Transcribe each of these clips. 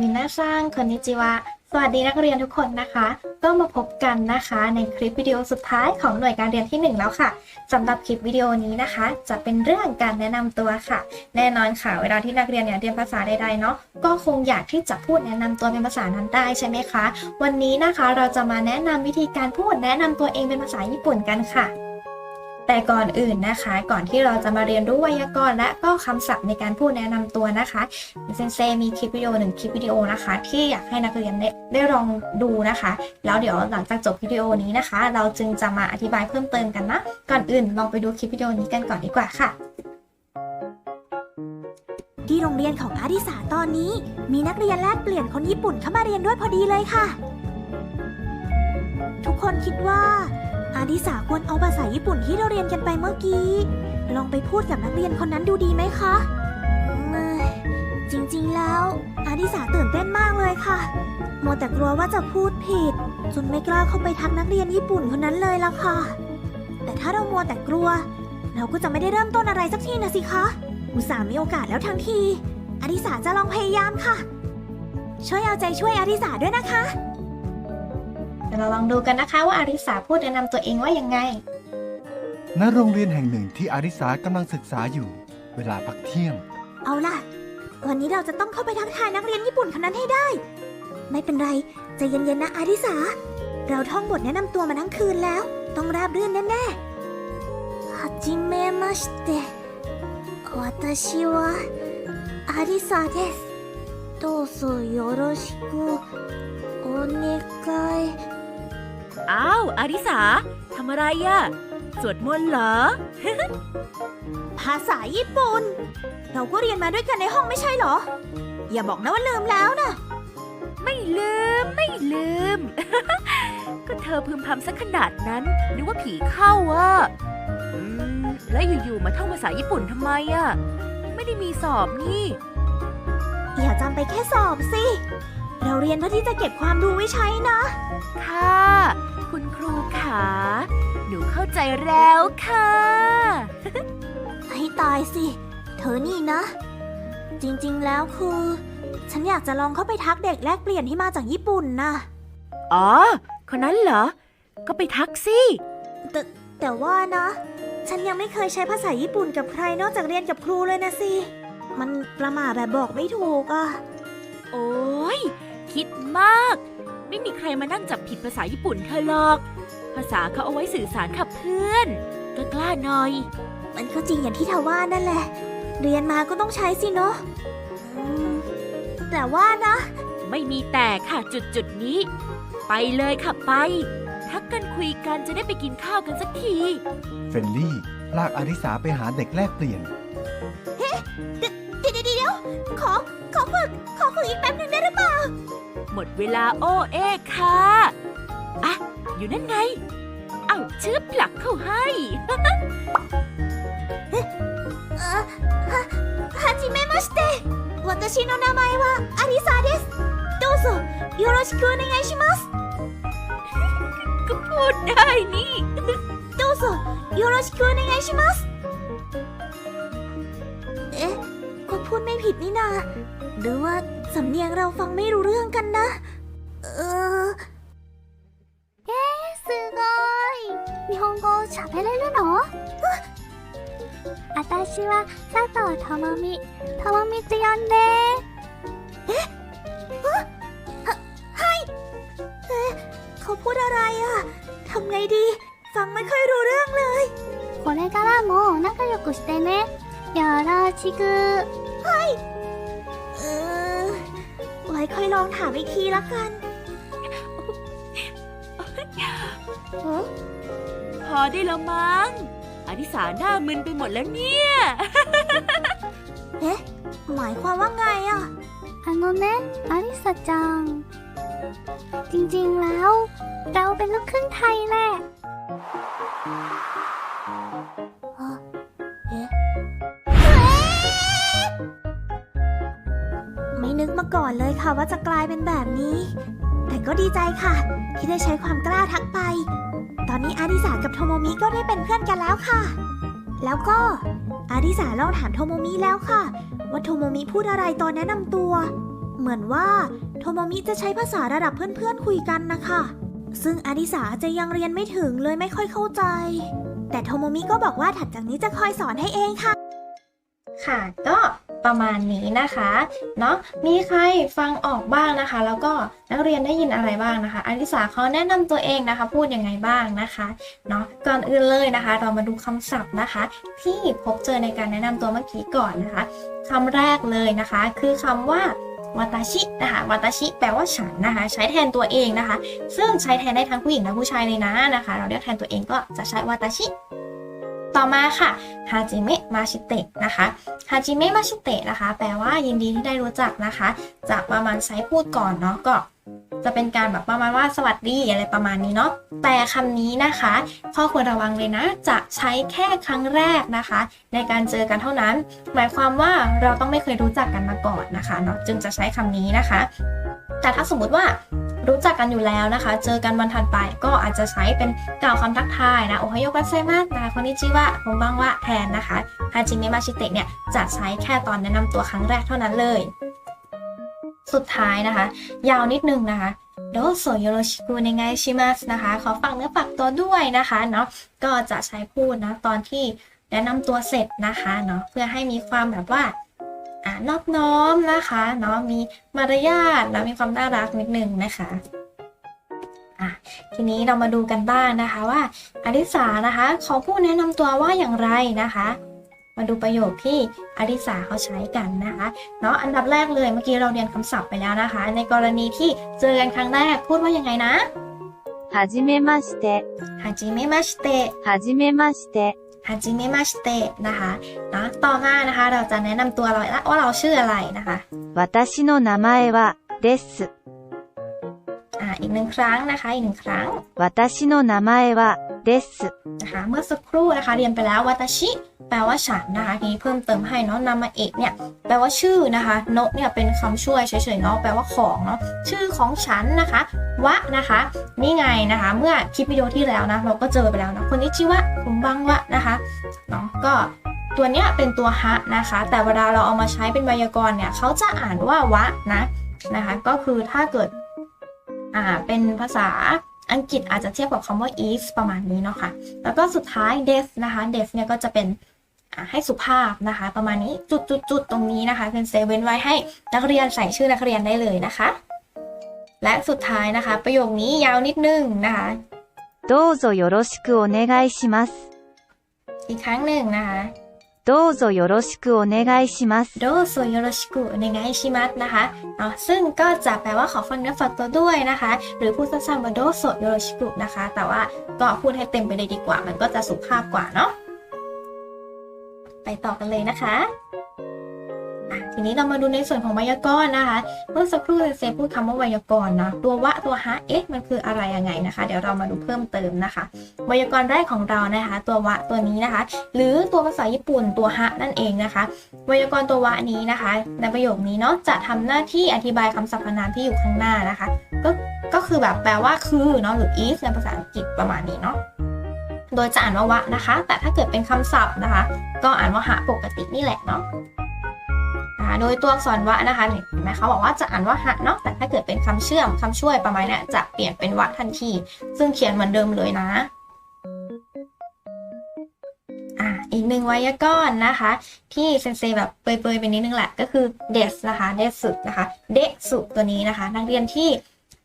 มินาซังคนนิจิวะ สวัสดีนักเรียนทุกคนนะคะก็มาพบกันนะคะ ในคลิปวิดีโอสุดท้ายของหน่วยการเรียนที่ 1 แล้วค่ะสำหรับคลิปวิดีโอนี้นะคะ จะเป็นเรื่องการแนะนำตัวค่ะ แน่นอนค่ะ เวลาที่นักเรียนเนี่ยเรียนภาษาใดๆเนาะก็คงอยากที่จะพูดแนะนำตัวเป็นภาษานั้นได้ใช่ไหมคะ วันนี้นะคะเราจะมาแนะนำวิธีการพูดแนะนำตัวเองเป็นภาษาญี่ปุ่นกันค่ะ แต่ก่อนอื่นนะคะ ก่อนที่เราจะมาเรียนรู้ไวยากรณ์และก็คำศัพท์ในการพูดแนะนำตัวนะคะเซนเซมีคลิปวิดีโอหนึ่งคลิปวิดีโอนะคะ ที่อยากให้นักเรียนได้ได้ลองดูนะคะ แล้วเดี๋ยวหลังจากจบวิดีโอนี้นะคะ เราจึงจะมาอธิบายเพิ่มเติมกันนะ ก่อนอื่นลองไปดูคลิปวิดีโอนี้กันก่อนดีกว่าค่ะที่โรงเรียนของอาริสาตอนนี้ มีนักเรียนแลกเปลี่ยนคนญี่ปุ่นเข้ามาเรียนด้วยพอดีเลยค่ะ ทุกคนคิดว่า อาริสาควรเอาภาษาญี่ปุ่นที่เราเรียนกันไปเมื่อกี้ ลองไปพูดกับนักเรียนคนนั้นดูดีไหมคะมจริงๆ แล้ว อาริสาตื่นเต้นมากเลยค่ะมัวแต่กลัวว่าจะพูดผิดจนไม่กล้าเข้าไปทักนักเรียนญี่ปุ่นคนนั้นเลยล่ะค่ะ แต่ถ้าเรามัวแต่กลัว เราก็จะไม่ได้เริ่มต้นอะไรสักทีนะสิคะ อุตส่าห์มีโอกาสแล้วทั้งทีอาริสาจะลองพยายามค่ะ ช่วยเอาใจช่วยอาริสาด้วยนะคะ เดี๋ยวเราลองดูกันนะคะว่าอาริสาพูดแนะนำตัวเองว่ายังไง ณโรงเรียนแห่งหนึ่งที่อาริสากำลังศึกษาอยู่ เวลาพักเที่ยง เอาล่ะ วันนี้เราจะต้องเข้าไปทักทายนักเรียนญี่ปุ่นคนนั้นให้ได้ ไม่เป็นไรใจเย็นๆนะอาริสา เราท่องบทแนะนำตัวมาทั้งคืนแล้ว ต้องราบรื่นแน่ๆはじめまして私はアリサですどうぞよろしくお願い อ้าวอาริสาทำอะไรอะสวดมนต์เหรอ ภาษาญี่ปุ่น เราก็เรียนมาด้วยกันในห้องไม่ใช่เหรอ อย่าบอกนะว่าลืมแล้วนะ ไม่ลืมไม่ลืม ก็เธอพึมพำสักขนาดนั้นนึกว่าผีเข้าอะอืมแล้วอยู่ๆมาท่องภาษาญี่ปุ่นทำไมอะไม่ได้มีสอบนี่ อย่าจำไปแค่สอบสิ เราเรียนเพื่อที่จะเก็บความรู้ไว้ใช้นะ ค่ะ คุณครูขาหนูเข้าใจแล้วค่ะ ให้ตายสิ เธอนี่นะ จริงๆแล้วคือ ฉันอยากจะลองเข้าไปทักเด็กแลกเปลี่ยนที่มาจากญี่ปุ่นนะอ๋อ คนนั้นเหรอ ก็ไปทักสิ แต่แต่ว่านะ ฉันยังไม่เคยใช้ภาษาญี่ปุ่นกับใครนอกจากเรียนกับครูเลยนะสิ มันประหม่าแบบบอกไม่ถูกอะ โอ้ยคิดมาก ไม่มีใครมานั่งจับผิดภาษาญี่ปุ่นเธอหรอก ภาษาเขาเอาไว้สื่อสารกับเพื่อนก็กล้าหน่อย มันก็จริงอย่างที่เธอว่านั่นแหละ เรียนมาก็ต้องใช้สิเนาะอืมแต่ว่านะ ไม่มีแต่ค่ะจุดจุดๆนี้ ไปเลยค่ะไป ทักกันคุยกันจะได้ไปกินข้าวกันสักที เฟนลี่ ลากอาริสาไปหาเด็กแลกเปลี่ยน เดี๋ยวเดี๋ยวเดี๋ยวขอ ขอฝึก ขอฝึกอีกแป๊บหนึ่งได้หรือเปล่า หมดเวลาโอเอค่ะ อ่ะ อยู่นั่นไง เอาชื่อผลักเข้าให้ เอ่อは、はじめまして。私の名前はアリサです。どうぞよろしくお願いします。 ก็พูดได้นี่ どうぞよろしくお願いします。เอ๊ะ ก็พูดไม่ผิดนี่นา หรือว่า สำเนียงเราฟังไม่รู้เรื่องกันนะ เออ すごい日本語喋れるの私は佐藤智美智美って呼んで เขาพูดอะไรอะทำไงดี ฟังไม่ค่อยรู้เรื่องเลย これからも仲良くしてねよろしく เออ ไ ว้ค่อยลองถามอีกทีละกันพอได้แล้วมั้งอธิสาหน้ามึนไปหมดแล้วเนี่ย เอ๊ะ หมายความว่าไงอะอันโนเนะอริสจัง จริงๆแล้ว เราเป็นลูกครึ่งไทยแหละ อนเลยค่ะว่าจะกลายเป็นแบบนี้ แต่ก็ดีใจค่ะ ที่ได้ใช้ความกล้าทักไป ตอนนี้อาริสากับโทโมมิก็ได้เป็นเพื่อนกันแล้วค่ะ แล้วก็อาริสาลองถามโทโมมิแล้วค่ะ ว่าโทโมมิพูดอะไรตอนแนะนำตัว เหมือนว่าโทโมมิจะใช้ภาษาระดับเพื่อนๆคุยกันนะคะซึ่งอาริสาจะยังเรียนไม่ถึงเลยไม่ค่อยเข้าใจ แต่โทโมมิก็บอกว่าถัดจากนี้จะคอยสอนให้เองค่ะ ค่ะก็ ประมาณนี้นะคะเนาะมีใครฟังออกบ้างนะคะ แล้วก็นักเรียนได้ยินอะไรบ้างนะคะอลิสาเขาแนะนำตัวเองนะคะ พูดยังไงบ้างนะคะเนาะก่อนอื่นเลยนะคะ เรามาดูคำศัพท์นะคะ ที่พบเจอในการแนะนำตัวเมื่อกี้ก่อนนะคะคำแรกเลยนะคะ คือคำว่าวาตาชินะคะวาตาชิแปลว่าฉันนะคะ ใช้แทนตัวเองนะคะ ซึ่งใช้แทนได้ทั้งผู้หญิงและผู้ชายเลยนะนะคะ เราเรียกแทนตัวเองก็จะใช้วาตาชิ ต่อมาค่ะฮาจิเมะมาชิเตะนะคะฮาจิเมะมาชิเตะนะคะ แปลว่ายินดีที่ได้รู้จักนะคะ จะประมาณใช้พูดก่อนเนาะก็จะเป็นการแบบประมาณว่าสวัสดีอะไรประมาณนี้เนาะแต่คำนี้นะคะ ข้อควรระวังเลยนะ จะใช้แค่ครั้งแรกนะคะ ในการเจอกันเท่านั้น หมายความว่าเราต้องไม่เคยรู้จักกันมาก่อนนะคะเนาะจึงจะใช้คำนี้นะคะ แต่ถ้าสมมุติว่า รู้จักกันอยู่แล้วนะคะ เจอกันวันถัดไปก็อาจจะใช้เป็นกล่าวคำทักทายนะโอไฮโยกัสไซมัสนะคะคนนี้ชื่อว่าผมบ้างว่าแทนนะคะฮาจิเมะมาชิเตะเนี่ยจะใช้แค่ตอนแนะนำตัวครั้งแรกเท่านั้นเลย สุดท้ายนะคะ ยาวนิดนึงนะคะโดโซโยโรชิกุในไงชิมัสนะคะ ขอฝากเนื้อฝากตัวด้วยนะคะเนาะก็จะใช้พูดนะตอนที่แนะนำตัวเสร็จนะคะเนาะเพื่อให้มีความแบบว่า อ่านอบน้อมนะคะเนาะมีมารยาทแล้วมีความน่ารักนิดนึงนะคะอ่ะทีนี้เรามาดูกันบ้างนะคะว่าอลิสานะคะเขาพูดแนะนำตัวว่าอย่างไรนะคะ มาดูประโยคที่อลิสาเขาใช้กันนะคะเนาะอันดับแรกเลยเมื่อกี้เราเรียนคำศัพท์ไปแล้วนะคะ ในกรณีที่เจอกันครั้งแรกพูดว่ายังไงนะ はじめまして、 ฮาจิเมะมาชิเตะ はじめまして、 ฮาจิเมะมาชิเตะนะคะเนาะต่อมานะคะเราจะแนะนำตัวเราละว่าเราชื่ออะไรนะคะ 私の名前はです。 อีกหนึ่งครั้งนะคะ อีกหนึ่งครั้งวาตาชิโนะนามะเอวะเดสนะคะ เมื่อสักครู่นะคะ เรียนไปแล้ววาตาชิแปลว่าฉันนะคะทีนี้เพิ่มเติมให้เนาะนามะเอะเนี่ยแปลว่าชื่อนะคะโนะเนี่ยเป็นคำช่วยเฉยๆเนาะแปลว่าของเนาะชื่อของฉันนะคะวะนะคะ นี่ไงนะคะ เมื่อคลิปวิดีโอที่แล้วนะเราก็เจอไปแล้วนะคนนี้ชื่อว่าคุมบังวะนะคะเนาะก็ตัวเนี้ยเป็นตัวฮะนะคะ แต่เวลาเราเอามาใช้เป็นไวยากรณ์เนี่ยเขาจะอ่านว่าวะนะนะคะ ก็คือถ้าเกิด อ่าเป็นภาษาอังกฤษอาจจะเทียบกับคำว่า is ประมาณนี้เนาะค่ะ แล้วก็สุดท้าย des นะคะ des เนี่ยก็จะเป็นอ่าให้สุภาพนะคะ ประมาณนี้จุดจุดจุดตรงนี้นะคะเป็นเซเว่นไว้ให้นักเรียนใส่ชื่อนักเรียนได้เลยนะคะ และสุดท้ายนะคะ ประโยคนี้ยาวนิดนึงนะคะ どうぞよろしくお願いします。 อีกครั้งหนึ่งนะคะ どうぞよろしくお願いします。 โดโซโยโรชิกุในไงชิมัสนะคะเนาะซึ่งก็จะแปลว่าขอฟังเนื้อฝากตัวด้วยนะคะ หรือพูดสั้นๆว่าโดโซโยโรชิกุนะคะ แต่ว่าก็พูดให้เต็มไปเลยดีกว่า มันก็จะสุภาพกว่าเนาะไปต่อกันเลยนะคะอ่ะ ทีนี้เรามาดูในส่วนของไวยากรณ์นะคะ เมื่อสักครู่เซนพูดคำว่าไวยากรณ์นะตัววะตัวฮะเอ๊ะมันคืออะไรยังไงนะคะ เดี๋ยวเรามาดูเพิ่มเติมนะคะ ไวยากรณ์แรกของเรานะคะ ตัววะตัวนี้นะคะ หรือตัวภาษาญี่ปุ่นตัวฮะนั่นเองนะคะ ไวยากรณ์ตัววะนี้นะคะ ในประโยคนี้เนาะจะทำหน้าที่อธิบายคำสรรพนามที่อยู่ข้างหน้านะคะ ก็ก็คือแบบแปลว่าคือเนาะหรือ is ในภาษาอังกฤษประมาณนี้เนาะโดยจะอ่านว่าวะนะคะ แต่ถ้าเกิดเป็นคำศัพท์นะคะ ก็อ่านว่าหะปกตินี่แหละเนาะ โดยตัวอักษรวะนะคะเห็นไหมเขาบอกว่าจะอ่านว่าหะเนาะแต่ถ้าเกิดเป็นคำเชื่อมคำช่วยประมาณนี้จะเปลี่ยนเป็นวะทันที ซึ่งเขียนเหมือนเดิมเลยนะอีกหนึ่งไวยากรณ์นะคะ ที่เซนเซแบบเปยๆไปนิดนึงแหละ ก็คือเดสนะคะเดสุนะคะเดสุตัวนี้นะคะ นักเรียนที่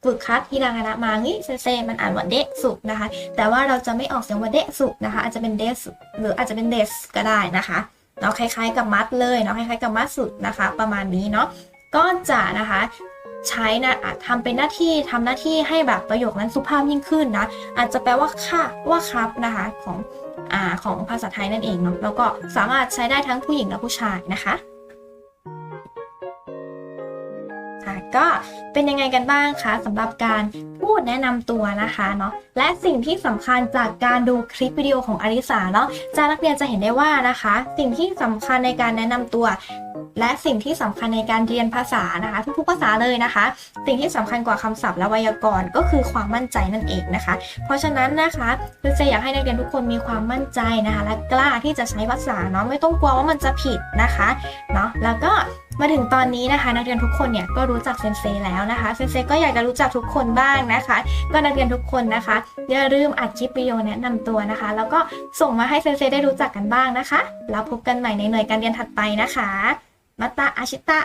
ฝึกคัดฮิรางานะมาเฮ้เซนเซมันอ่านว่าเดสุนะคะ แต่ว่าเราจะไม่ออกเสียงว่าเดสุนะคะ อาจจะเป็นเดสหรืออาจจะเป็นเดสก็ได้นะคะ เนาะคล้ายๆกับมัดเลยเนาะคล้ายๆกับมัดสุดนะคะ ประมาณนี้เนาะก็จะนะคะใช้นะะทำเป็นหน้าที่ทำหน้าที่ให้แบบประโยคนั้นสุภาพยิ่งขึ้นนะอาจจะแปลว่าค่ะว่าครับนะคะของอของภาษาไทยนั่นเองเนาะแล้วก็สามารถใช้ได้ทั้งผู้หญิงและผู้ชายนะคะ ก็เป็นยังไงกันบ้างคะสำหรับการพูดแนะนำตัวนะคะเนาะและสิ่งที่สำคัญจากการดูคลิปวิดีโอของอริสาเนาะจะนักเรียนจะเห็นได้ว่านะคะ สิ่งที่สำคัญในการแนะนำตัว และสิ่งที่สำคัญในการเรียนภาษานะคะทุกๆภาษาเลยนะคะ สิ่งที่สำคัญกว่าคำศัพท์และไวยากรณ์ก็คือความมั่นใจนั่นเองนะคะ เพราะฉะนั้นนะคะคือจะอยากให้นักเรียนทุกคนมีความมั่นใจนะคะ และกล้าที่จะใช้ภาษาเนาะไม่ต้องกลัวว่ามันจะผิดนะคะเนาะแล้วก็ มาถึงตอนนี้นะคะ นักเรียนทุกคนเนี่ยก็รู้จักเซนเซแล้วนะคะเซนเซก็อยากจะรู้จักทุกคนบ้างนะคะ ก็นักเรียนทุกคนนะคะอย่าลืมอัดคลิปวิดีโอแนะนำตัวนะคะ แล้วก็ส่งมาให้เซนเซได้รู้จักกันบ้างนะคะ แล้วพบกันใหม่ในหน่วยการเรียนถัดไปนะคะมาตาอาชิตะ